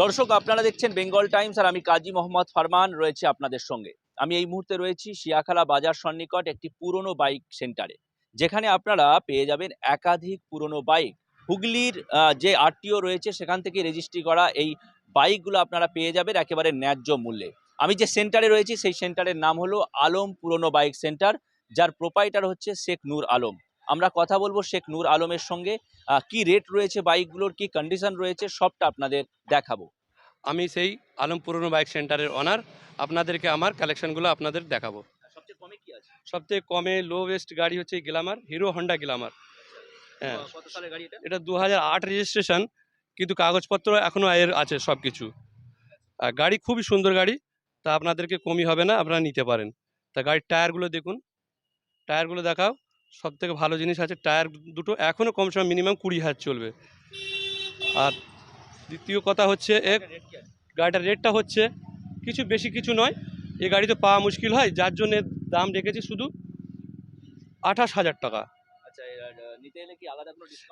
দর্শক, আপনারা দেখছেন বেঙ্গল টাইমস আর আমি কাজী মোহাম্মদ ফারমান রয়েছে আপনাদের সঙ্গে। আমি এই মুহূর্তে রয়েছি শিয়াখালা বাজার সন্নিকট একটি পুরনো বাইক সেন্টারে যেখানে আপনারা পেয়ে যাবেন একাধিক পুরনো বাইক হুগলির যে আরটিও রয়েছে, সেখান থেকে রেজিস্ট্রি করা এই বাইকগুলো আপনারা পেয়ে যাবেন একেবারে ন্যায্য মূল্যে। আমি যে সেন্টারে রয়েছি, সেই সেন্টারের নাম হলো আলম পুরনো বাইক সেন্টার যার প্রোপাইটার হচ্ছে শেখ নূর আলম। আমরা কথা বলব শেখ নূর আলমের সঙ্গে। কি রেট রয়েছে বাইকগুলোর কি কন্ডিশন রয়েছে সবটা আপনাদের দেখাবো। আমি সেই আলম পুরনো বাইক সেন্টারের অনার আপনাদেরকে আমার কালেকশনগুলো আপনাদের দেখাবো। সবচেয়ে কমে কি আছে? সবথেকে কমে লো ওয়েস্ট গাড়ি হচ্ছে গ্লামার হিরো হন্ডা গ্লামার হ্যাঁ। গাড়ি এটা? এটা দু হাজার আট রেজিস্ট্রেশন কিন্তু কাগজপত্র এখনও এর আছে সব কিছু আর গাড়ি খুবই সুন্দর গাড়ি তা আপনাদেরকে কমই হবে না আপনারা নিতে পারেন। তা গাড়ির টায়ারগুলো দেখুন। টায়ারগুলো দেখাও। সব থেকে ভালো জিনিস আছে টায়ার দুটো এখনও কম সময় মিনিমাম কুড়ি হাজার চলবে। আর দ্বিতীয় কথা হচ্ছে এক গাড়িটার রেটটা হচ্ছে কিছু বেশি কিছু নয় এই গাড়ি তো পাওয়া মুশকিল হয় যার জন্য দাম রেখেছি শুধু আঠাশ হাজার টাকা। আচ্ছা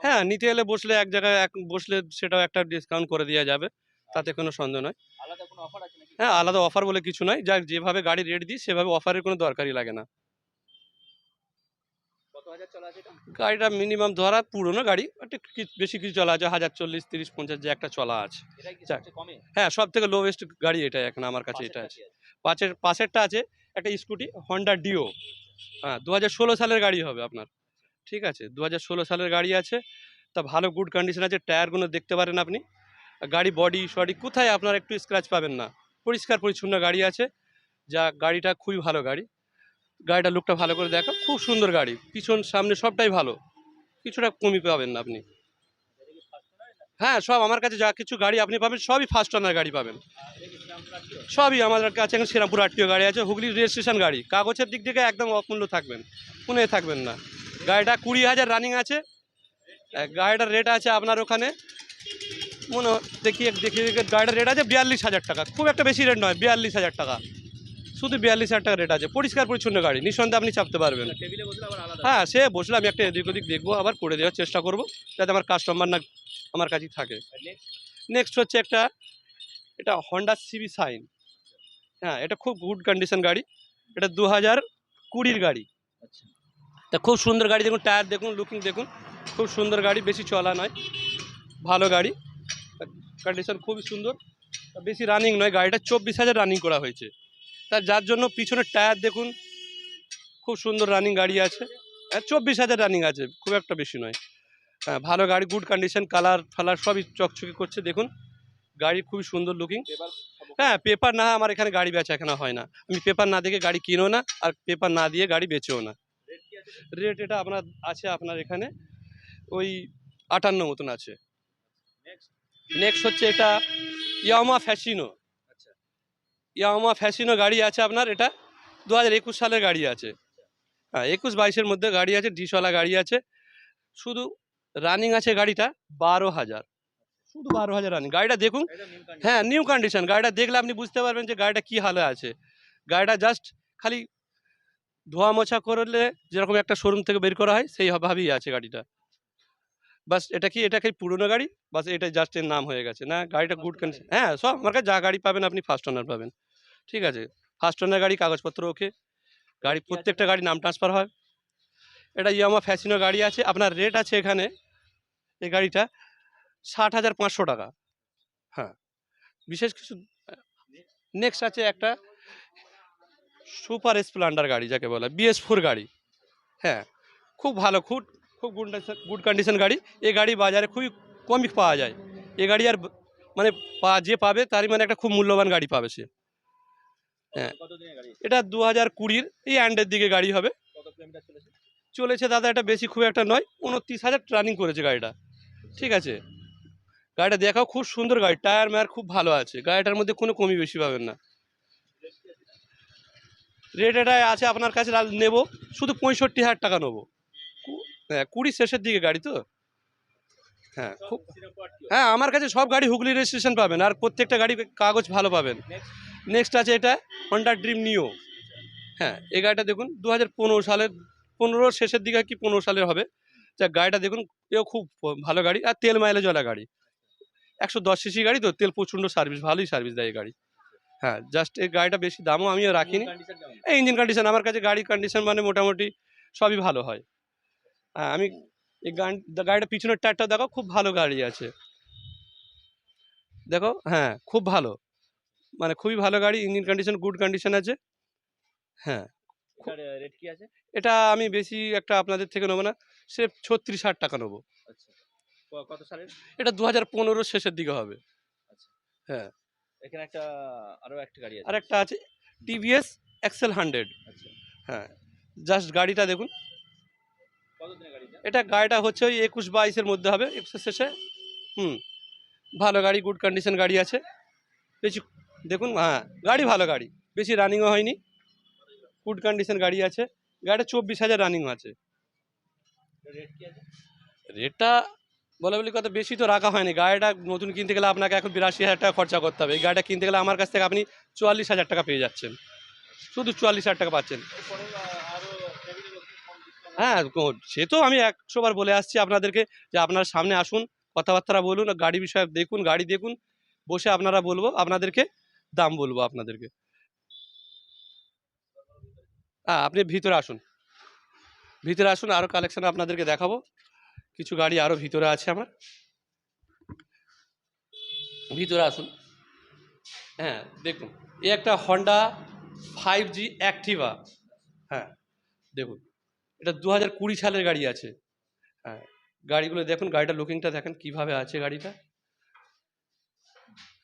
হ্যাঁ নিতে এলে বসলে এক জায়গায় এক বসলে সেটাও একটা ডিসকাউন্ট করে দেওয়া যাবে তাতে কোনো সন্দেহ নয়। অফার হ্যাঁ আলাদা অফার বলে কিছু নয় যা যেভাবে গাড়ি রেট দিই সেভাবে অফারের কোনো দরকারই লাগে না কত হাজার চলা আছে এটা গাড়িটা মিনিমাম ধরা পুরোনো গাড়ি বেশি কিছু চলা আছে হাজার চল্লিশ তিরিশ পঞ্চাশ যে একটা চলা আছে। হ্যাঁ সব থেকে লোয়েস্ট গাড়ি এটাই এখন আমার কাছে এটা আছে। পাঁচের পাশেরটা আছে একটা স্কুটি হন্ডা ডিও হ্যাঁ দু হাজার ষোলো সালের গাড়ি হবে আপনার। ঠিক আছে দু হাজার ষোলো সালের গাড়ি আছে। তা ভালো গুড কন্ডিশন আছে টায়ারগুলো দেখতে পারেন আপনি। গাড়ি বডি সডি কোথায় আপনার একটু স্ক্র্যাচ পাবেন না। পরিষ্কার পরিচ্ছন্ন গাড়ি আছে। যা গাড়িটা খুবই ভালো গাড়ি। গাড়িটা লুকটা ভালো করে দেখো। খুব সুন্দর গাড়ি। পিছন সামনে সবটাই ভালো। কিছুটা কমই পাবেন না আপনি। হ্যাঁ সব আমার কাছে যা কিছু গাড়ি আপনি পাবেন, সবই ফার্স্ট ওনার গাড়ি পাবেন। সবই আমাদের কাছে এখন শ্রীরামপুর আটটিও গাড়ি আছে, হুগলি রেজিস্ট্রেশন গাড়ি। কাগজের দিক থেকে একদম অমূল্য থাকবেন। কোনো থাকবেন না। গাড়িটা কুড়ি হাজার রানিং আছে। গাড়িটার রেট আছে আপনার ওখানে। মনে দেখি দেখি গাড়িটার রেট আছে বিয়াল্লিশ হাজার টাকা। খুব একটা বেশি রেট নয়, বিয়াল্লিশ হাজার টাকা। শুধু বিয়াল্লিশ হাজার টাকা রেট আছে। পরিষ্কার পরিচ্ছন্ন গাড়ি নিঃসন্দেহে আপনি চাপতে পারবেন। আলাদা। হ্যাঁ সে বসলে আমি একটা এদিক ওদিক দেখব আবার করে দেওয়ার চেষ্টা করব যাতে আমার কাস্টমার না আমার কাছেই থাকে। নেক্সট হচ্ছে একটা এটা হন্ডা সিবি সাইন হ্যাঁ এটা খুব গুড কন্ডিশন গাড়ি। এটা দু হাজার কুড়ির গাড়ি। আচ্ছা। তা খুব সুন্দর গাড়ি দেখুন টায়ার দেখুন লুকিং দেখুন খুব সুন্দর গাড়ি বেশি চলা নয় ভালো গাড়ি। কন্ডিশন খুবই সুন্দর বেশি রানিং নয় গাড়িটা চব্বিশ হাজার রানিং করা হয়েছে। তার যার জন্য পিছনের টায়ার দেখুন, খুব সুন্দর রানিং গাড়ি আছে। হ্যাঁ চব্বিশ হাজার রানিং আছে, খুব একটা বেশি নয়। হ্যাঁ ভালো গাড়ি গুড কন্ডিশন কালার ফালার সবই চকচকে করছে, দেখুন। গাড়ি খুবই সুন্দর লুকিং হ্যাঁ পেপার না, আমার এখানে গাড়ি বেচা এখানে হয় না। আমি পেপার না দেখে গাড়ি কিনো না, আর পেপার না দিয়ে গাড়ি বেচেও না। রেট এটা আপনার আছে আপনার এখানে, ওই আটান্ন মতন আছে। নেক্সট হচ্ছে এটা ইয়ামা আচ্ছা ইয়ামা ফ্যাসিনো গাড়ি আছে আপনার, এটা দু হাজার একুশ সালের গাড়ি আছে। হ্যাঁ একুশ বাইশের মধ্যে গাড়ি আছে ডিসওয়ালা গাড়ি আছে। শুধু রানিং আছে গাড়িটা বারো হাজার। শুধু বারো হাজার রানিং গাড়িটা দেখুন হ্যাঁ নিউ কন্ডিশন গাড়িটা দেখলে আপনি বুঝতে পারবেন যে গাড়িটা কী হালে আছে। গাড়িটা জাস্ট খালি ধোয়া মোছা করলে যেরকম একটা শোরুম থেকে বের করা হয় সেইভাবেই আছে গাড়িটা। বাস এটা কি এটা কি পুরনো গাড়ি? বাস এটা জাস্ট এর নাম হয়ে গেছে। না গাড়িটা গুড। কন্ডিশন হ্যাঁ সব আমার কাছে যা গাড়ি পাবেন আপনি ফার্স্ট ওনার পাবেন। ঠিক আছে? ফার্স্ট ওনার গাড়ি কাগজপত্র ওকে। গাড়ি প্রত্যেকটা গাড়ি নাম ট্রান্সফার হয়। এটা ইয়ামা ফ্যাসিনো গাড়ি আছে। আপনার রেট আছে এখানে এই গাড়িটা ষাট হাজার পাঁচশো টাকা। হ্যাঁ। বিশেষ কিছু নেক্সট আছে একটা সুপার স্প্লেন্ডার গাড়ি যাকে বলে বিএস ফোর গাড়ি। হ্যাঁ খুব ভালো খুব খুব গুড গুড কন্ডিশন গাড়ি। এই গাড়ি বাজারে খুবই কমই পাওয়া যায়। এ গাড়ি আর মানে পা- যে পাবে তারই মানে একটা খুব মূল্যবান গাড়ি পাবে সে। হ্যাঁ। এটা দু হাজার কুড়ির এই অ্যান্ডের দিকে গাড়ি হবে। চলেছে দাদা, এটা বেশি খুব একটা নয়, উনত্রিশ হাজার রানিং করেছে গাড়িটা। ঠিক আছে? গাড়িটা দেখাও খুব সুন্দর গাড়ি টায়ার মায়ার খুব ভালো আছে। গাড়িটার মধ্যে কোনো কমি বেশি পাবেন না। রেট এটা আছে, আপনার কাছে নেব, শুধু পঁয়ষট্টি হাজার টাকা নেব। হ্যাঁ কুড়ি শেষের দিকে গাড়ি তো। হ্যাঁ খুব হ্যাঁ আমার কাছে সব গাড়ি হুগলি রেজিস্ট্রেশন পাবেন আর প্রত্যেকটা গাড়ি কাগজ ভালো পাবেন। নেক্সট আছে এটা হন্ডা ড্রিম নিও হ্যাঁ এই গাড়িটা দেখুন দু হাজার পনেরো সালের পনেরো শেষের দিকে কি পনেরো সালের হবে? যা গাড়িটা দেখুন এও খুব ভালো গাড়ি আর তেল মাইলেজ ওলা গাড়ি। একশো দশ সিসি গাড়ি তো তেল প্রচণ্ড সার্ভিস ভালোই সার্ভিস দেয় এই গাড়ি। হ্যাঁ জাস্ট এই গাড়িটা বেশি দামও আমিও রাখিনি। এই ইঞ্জিন কন্ডিশন আমার কাছে গাড়ির কন্ডিশন মানে মোটামুটি সবই ভালো হয়। হ্যাঁ আমি এই গান গাড়িটা পিছনের টায়ারটা দেখো খুব ভালো গাড়ি আছে। দেখো হ্যাঁ খুব ভালো। মানে খুবই ভালো গাড়ি ইঞ্জিন কন্ডিশন গুড কন্ডিশন আছে। হ্যাঁ রেট কি আছে? এটা আমি বেশি একটা আপনাদের থেকে নেব না সে ছত্রিশ হাজার টাকা নেব। আচ্ছা। কত সালের? এটা দু হাজার পনেরো শেষের দিকে হবে। হ্যাঁ। এখানে একটা আরও একটা গাড়ি আছে। আর একটা আছে টিভিএস এক্সেল হান্ড্রেড আচ্ছা। হ্যাঁ জাস্ট গাড়িটা দেখুন এটা? গাড়িটা হচ্ছে ওই একুশ বাইশের মধ্যে হবে একুশের শেষে। হুম ভালো গাড়ি গুড কন্ডিশন গাড়ি আছে। বেশি দেখুন হ্যাঁ গাড়ি ভালো গাড়ি বেশি রানিংও হয়নি। গুড কন্ডিশন গাড়ি আছে। গাড়িটা চব্বিশ হাজার রানিং আছে। রেট আছে? রেটটা বলা বলি কথা বেশি তো রাখা হয়নি। গাড়িটা নতুন কিনতে গেলে আপনাকে এখন বিরাশি হাজার টাকা খরচা করতে হবে। এই গাড়িটা কিনতে গেলে আমার কাছ থেকে আপনি চুয়াল্লিশ হাজার টাকা পেয়ে যাচ্ছেন। শুধু চুয়াল্লিশ হাজার টাকা পাচ্ছেন। হ্যাঁ সে তো আমি একশোবার বলে আসছি আপনাদেরকে যে আপনার সামনে আসুন, কথাবার্তা বলুন, গাড়ি বিষয়ে দেখুন, গাড়ি দেখুন, বসে আপনারা বলব, আপনাদেরকে দাম বলব আপনাদেরকে। হ্যাঁ আপনি ভিতরে আসুন। ভিতরে আসুন আরও কালেকশন আপনাদেরকে দেখাবো। কিছু গাড়ি আরও ভিতরে আছে আমার। ভিতরে আসুন। হ্যাঁ দেখুন, এ একটা হন্ডা ফাইভ জি অ্যাক্টিভা হ্যাঁ দেখুন। এটা দু হাজার কুড়ি সালের গাড়ি আছে। হ্যাঁ গাড়িগুলো দেখুন, গাড়িটা লুকিংটা দেখেন, কীভাবে আছে গাড়িটা।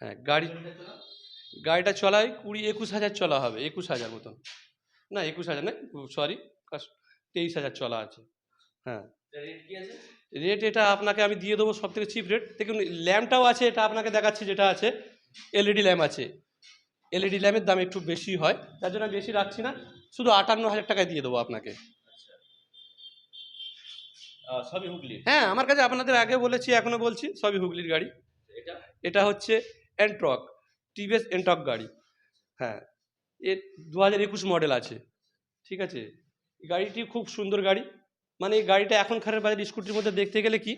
হ্যাঁ গাড়ি, গাড়িটা চলায় কুড়ি একুশ হাজার চলা হবে, একুশ হাজার মতন। না, একুশ হাজার না সরি তেইশ হাজার চলা আছে। হ্যাঁ। রেট এটা আপনাকে আমি দিয়ে দেবো সব থেকে চিপ রেট দেখুন, ল্যাম্পটাও আছে, এটা আপনাকে দেখাচ্ছি যেটা আছে। এলইডি ল্যাম্প আছে। এলইডি ল্যাম্পের দাম একটু বেশি হয়, তার জন্য বেশি রাখছি না। শুধু আটান্ন হাজার টাকায় দিয়ে দেবো আপনাকে। সবই হুগলি হ্যাঁ আমার কাছে আপনাদের আগে বলেছি এখনও বলছি সবই হুগলির গাড়ি। এটা? এটা হচ্ছে এন্ট্রক টিভিএস এন্ট্রক গাড়ি। হ্যাঁ এ দু হাজার একুশ মডেল আছে ঠিক আছে? গাড়িটি খুব সুন্দর গাড়ি। মানে এই গাড়িটা এখনকার বাজার স্কুটির মধ্যে দেখতে গেলে কি?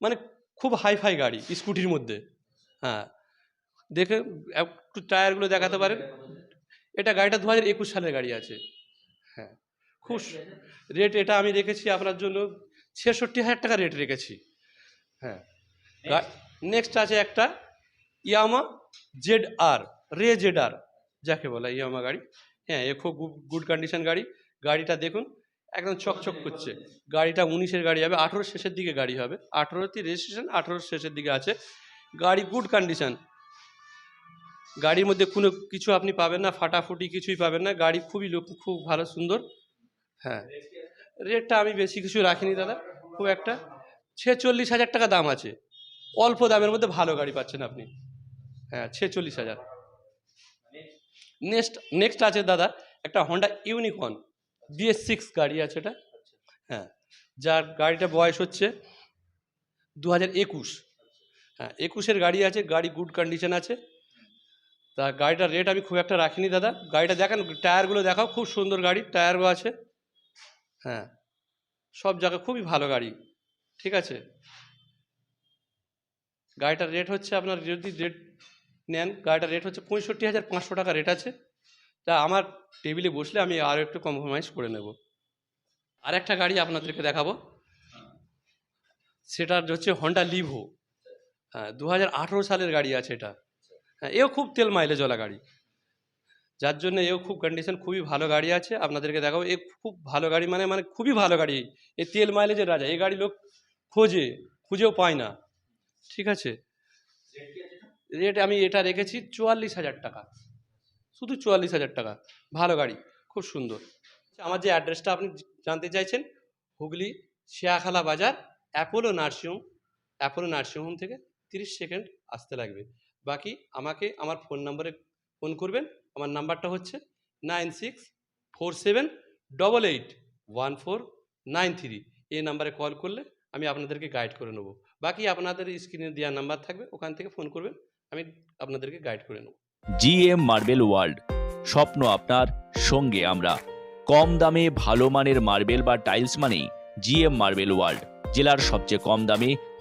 মানে খুব হাইফাই গাড়ি স্কুটির মধ্যে। হ্যাঁ দেখে একটু টায়ারগুলো দেখাতে পারেন। এটা গাড়িটা দু হাজার একুশ সালের গাড়ি আছে। হ্যাঁ খুব রেট এটা আমি রেখেছি আপনার জন্য। ছেষট্টি হাজার টাকা রেট রেখেছি। হ্যাঁ। নেক্সট আছে একটা ইয়ামা জেড আর রে জেড আর যাকে বলে ইয়ামা গাড়ি। হ্যাঁ এ খুব গুড কন্ডিশন গাড়ি। গাড়িটা দেখুন একদম চকচক করছে। গাড়িটা উনিশের গাড়ি হবে আঠেরো শেষের দিকে গাড়ি হবে। আঠেরোতে রেজিস্ট্রেশন আঠেরো শেষের দিকে আছে। গাড়ি গুড কন্ডিশন গাড়ির মধ্যে কোনো কিছু আপনি পাবেন না ফাটাফুটি কিছুই পাবেন না। গাড়ি খুবই লোক খুব ভালো সুন্দর। হ্যাঁ। রেটটা আমি বেশি কিছু রাখিনি দাদা, খুব একটা। ছেচল্লিশ হাজার টাকা দাম আছে। অল্প দামের মধ্যে ভালো গাড়ি পাচ্ছেন আপনি। হ্যাঁ ছেচল্লিশ হাজার। নেক্সট নেক্সট আছে দাদা, একটা হন্ডা ইউনিকর্ন বিএস সিক্স গাড়ি আছে এটা। হ্যাঁ যার গাড়িটা বয়স হচ্ছে দু হাজার একুশ। হ্যাঁ একুশের গাড়ি আছে, গাড়ি গুড কন্ডিশন আছে। তা গাড়িটার রেট আমি খুব একটা রাখিনি দাদা। গাড়িটা দেখেন, টায়ারগুলো দেখাও, খুব সুন্দর গাড়ি, টায়ারও আছে। হ্যাঁ। সব জায়গায় খুবই ভালো গাড়ি, ঠিক আছে? গাড়িটার রেট হচ্ছে আপনার যদি রেট নেন, গাড়িটার রেট হচ্ছে পঁয়ষট্টি হাজার পাঁচশো টাকা রেট আছে। তা আমার টেবিলে বসলে আমি আরও একটু কম্প্রোমাইজ করে নেব। আর একটা গাড়ি আপনাদেরকে দেখাবো। সেটার হচ্ছে হন্ডা লিভো হ্যাঁ দু হাজার আঠেরো সালের গাড়ি আছে এটা। হ্যাঁ এও খুব তেল মাইলেজওয়ালা গাড়ি। যার জন্য এও খুব কন্ডিশন খুবই ভালো গাড়ি আছে। আপনাদেরকে দেখাবো, এ খুব ভালো গাড়ি মানে মানে খুবই ভালো গাড়ি। এ তেল মাইলেজের রাজা এই গাড়ি লোক খোঁজে, খুঁজেও পায় না। ঠিক আছে? রেট আমি এটা রেখেছি চুয়াল্লিশ হাজার টাকা। শুধু চুয়াল্লিশ হাজার টাকা। ভালো গাড়ি, খুব সুন্দর। আমার যে অ্যাড্রেসটা আপনি জানতে চাইছেন, হুগলি শিয়াখালা বাজার, অ্যাপোলো নার্সিংহোম অ্যাপোলো নার্সিংহোম থেকে তিরিশ সেকেন্ড আসতে লাগবে। বাকি আমাকে, আমার ফোন নম্বরে ফোন করবেন। আমার নাম্বারটা হচ্ছে nine six four seven double eight one four nine three. এই নাম্বারে কল করলে আমি আপনাদেরকে গাইড করে নেব। বাকি আপনাদের স্ক্রিনে দেওয়া নাম্বার থাকবে, ওখান থেকে ফোন করবেন, আমি আপনাদেরকে গাইড করে নেব। জিএম মার্বেল ওয়ার্ল্ড, স্বপ্ন আপনার সঙ্গে আমরা। কম দামে ভালো মানের মার্বেল বা টাইলস মানেই জিএম মার্বেল ওয়ার্ল্ড, জেলার সবচেয়ে কম দামে